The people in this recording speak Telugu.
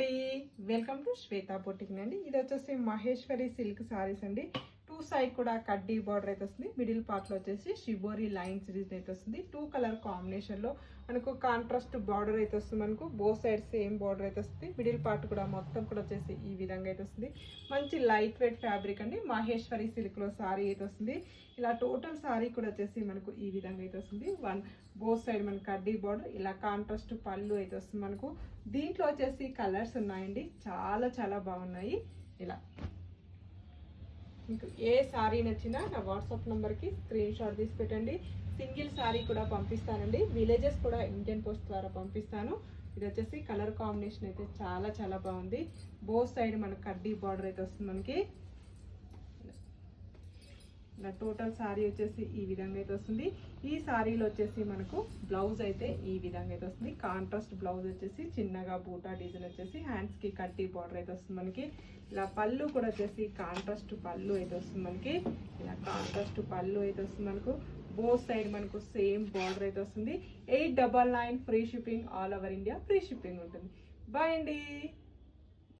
అండి. వెల్కమ్ టు శ్వేతా బొటిక్ అండి ఇది వచ్చేసి మహేశ్వరి సిల్క్ సారీస్ అండి. సైడ్ కూడా కడ్డీ బార్డర్ అయితే వస్తుంది. మిడిల్ పార్ట్లో వచ్చేసి షిబోరి లైన్ డిజైన్ అయితే వస్తుంది. టూ కలర్ కాంబినేషన్లో మనకు కాంట్రాస్ట్ బార్డర్ అయితే వస్తుంది మనకు. బో సైడ్ సేమ్ బార్డర్ అయితే వస్తుంది. మిడిల్ పార్ట్ కూడా మొత్తం కూడా వచ్చేసి ఈ విధంగా అయితే వస్తుంది. మంచి లైట్ వెయిట్ ఫ్యాబ్రిక్ అండి. మహేశ్వరి సిల్క్లో సారీ అయితే వస్తుంది. ఇలా టోటల్ సారీ కూడా వచ్చేసి మనకు ఈ విధంగా అయితే వస్తుంది. వన్ బో సైడ్ మనకు కడ్డీ బార్డర్ ఇలా కాంట్రాస్ట్ పళ్ళు అయితే వస్తుంది మనకు. దీంట్లో వచ్చేసి కలర్స్ ఉన్నాయండి. చాలా చాలా బాగున్నాయి. ఇలా. మీకు ఏ శారీ నచ్చినా నా వాట్సాప్ నెంబర్కి స్క్రీన్ షాట్ తీసి పెట్టండి. సింగిల్ శారీ కూడా పంపిస్తానండి. విలేజెస్ కూడా ఇండియన్ పోస్ట్ ద్వారా పంపిస్తాను. ఇది వచ్చేసి కలర్ కాంబినేషన్ అయితే చాలా చాలా బాగుంది. బోత్ సైడ్ మనకు కడ్డీ బార్డర్ అయితే వస్తుంది మనకి. ఇలా టోటల్ శారీ వచ్చేసి ఈ విధంగా అయితే వస్తుంది. ఈ శారీలో వచ్చేసి మనకు బ్లౌజ్ అయితే ఈ విధంగా అయితే వస్తుంది. కాంట్రాస్ట్ బ్లౌజ్ వచ్చేసి చిన్నగా బూటా డిజైన్ వచ్చేసి హ్యాండ్స్కి కట్టి బార్డర్ అయితే వస్తుంది మనకి. ఇలా పళ్ళు కూడా వచ్చేసి కాంట్రాస్ట్ పళ్ళు అయితే వస్తుంది మనకి. ఇలా కాంట్రాస్ట్ పళ్ళు అయితే వస్తుంది మనకు. బోత్ సైడ్ మనకు సేమ్ బార్డర్ అయితే వస్తుంది. Eight double nine free shipping all over India free shipping ఉంటుంది. బాయ్ అండి.